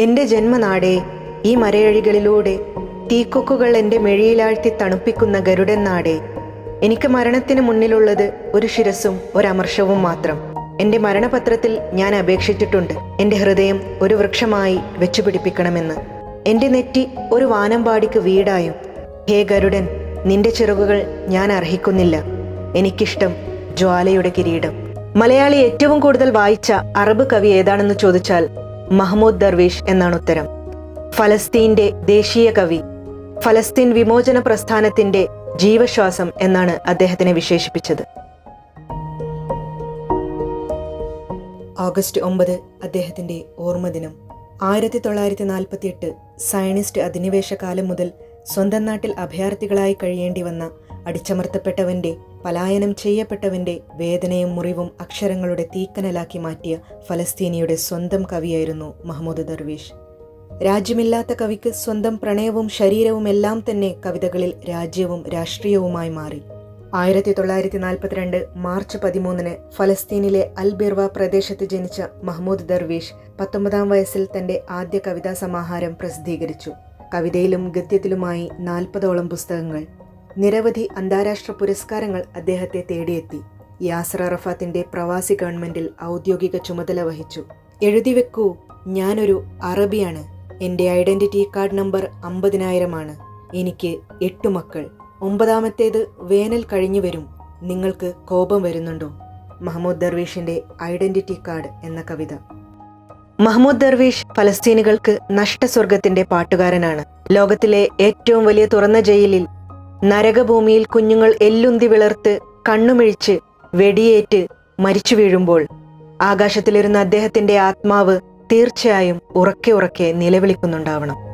എന്റെ ജന്മനാടേ ഈ മരയഴികളിലൂടെ തീക്കൊക്കുകൾ എന്റെ മെഴിയിലാഴ്ത്തി തണുപ്പിക്കുന്ന ഗരുഡൻ നാടേ എനിക്ക് മരണത്തിന് മുന്നിലുള്ളത് ഒരു ശിരസും ഒരമർഷവും മാത്രം. എന്റെ മരണപത്രത്തിൽ ഞാൻ അപേക്ഷിച്ചിട്ടുണ്ട്. എന്റെ ഹൃദയം ഒരു വൃക്ഷമായി വെച്ചുപിടിപ്പിക്കണമെന്ന്. എന്റെ നെറ്റി ഒരു വാനമ്പാടിക്ക് വീടായും. ഹേ ഗരുഡൻ നിന്റെ ചിറകുകൾ ഞാൻ അർഹിക്കുന്നില്ല. എനിക്കിഷ്ടം ജ്വാലയുടെ കിരീടം. മലയാളി ഏറ്റവും കൂടുതൽ വായിച്ച അറബ് കവി ഏതാണെന്ന് ചോദിച്ചാൽ മഹ്മൂദ് ദർവീഷ് എന്നാണ് ഉത്തരം. ഫലസ്തീന്റെ ദേശീയ കവി ഫലസ്തീൻ വിമോചന പ്രസ്ഥാനത്തിന്റെ ജീവശ്വാസം എന്നാണ് അദ്ദേഹത്തിനെ വിശേഷിപ്പിച്ചത്. ഓഗസ്റ്റ് ഒമ്പത് അദ്ദേഹത്തിന്റെ ഓർമ്മദിനം. ആയിരത്തി തൊള്ളായിരത്തി നാൽപ്പത്തി എട്ട് സയനിസ്റ്റ് അധിനിവേശ കാലം മുതൽ സ്വന്തം നാട്ടിൽ അഭയാർത്ഥികളായി കഴിയേണ്ടി വന്ന അടിച്ചമർത്തപ്പെട്ടവന്റെ പലായനം ചെയ്യപ്പെട്ടവന്റെ വേദനയും മുറിവും അക്ഷരങ്ങളുടെ തീക്കനലാക്കി മാറ്റിയ ഫലസ്തീനിയുടെ സ്വന്തം കവിയായിരുന്നു മഹമ്മൂദ് ദർവീഷ്. രാജ്യമില്ലാത്ത കവിക്ക് സ്വന്തം പ്രണയവും ശരീരവും എല്ലാം തന്നെ കവിതകളിൽ രാജ്യവും രാഷ്ട്രീയവുമായി മാറി. ആയിരത്തി തൊള്ളായിരത്തി നാൽപ്പത്തിരണ്ട് മാർച്ച് പതിമൂന്നിന് ഫലസ്തീനിലെ അൽ ബിർവ പ്രദേശത്ത് ജനിച്ച മഹ്മൂദ് ദർവീഷ് പത്തൊമ്പതാം വയസ്സിൽ തന്റെ ആദ്യ കവിതാ സമാഹാരം പ്രസിദ്ധീകരിച്ചു. കവിതയിലും ഗദ്യത്തിലുമായി നാൽപ്പതോളം പുസ്തകങ്ങൾ. നിരവധി അന്താരാഷ്ട്ര പുരസ്കാരങ്ങൾ അദ്ദേഹത്തെ തേടിയെത്തി. യാസർ അറഫാത്തിന്റെ പ്രവാസി ഗവൺമെന്റിൽ ഔദ്യോഗിക ചുമതല വഹിച്ചു. എഴുതി വെക്കൂ ഞാനൊരു അറബിയാണ്. എന്റെ ഐഡന്റിറ്റി കാർഡ് നമ്പർ അമ്പതിനായിരമാണ്. എനിക്ക് എട്ട് മക്കൾ. ഒമ്പതാമത്തേത് വേനൽ കഴിഞ്ഞു വരും. നിങ്ങൾക്ക് കോപം വരുന്നുണ്ടോ? മഹമ്മൂദ് ദർവീഷിന്റെ ഐഡന്റിറ്റി കാർഡ് എന്ന കവിത. മഹമ്മൂദ് ദർവീഷ് ഫലസ്തീനികൾക്ക് നഷ്ടസ്വർഗത്തിന്റെ പാട്ടുകാരനാണ്. ലോകത്തിലെ ഏറ്റവും വലിയ തുറന്ന ജയിലിൽ നരകഭൂമിയിൽ കുഞ്ഞുങ്ങൾ എല്ലുന്തി വിളർത്ത് കണ്ണുമിഴിച്ച് വെടിയേറ്റ് മരിച്ചു വീഴുമ്പോൾ ആകാശത്തിലിരുന്ന അദ്ദേഹത്തിന്റെ ആത്മാവ് തീർച്ചയായും ഉറക്കെ ഉറക്കെ നിലവിളിക്കുന്നുണ്ടാവണം.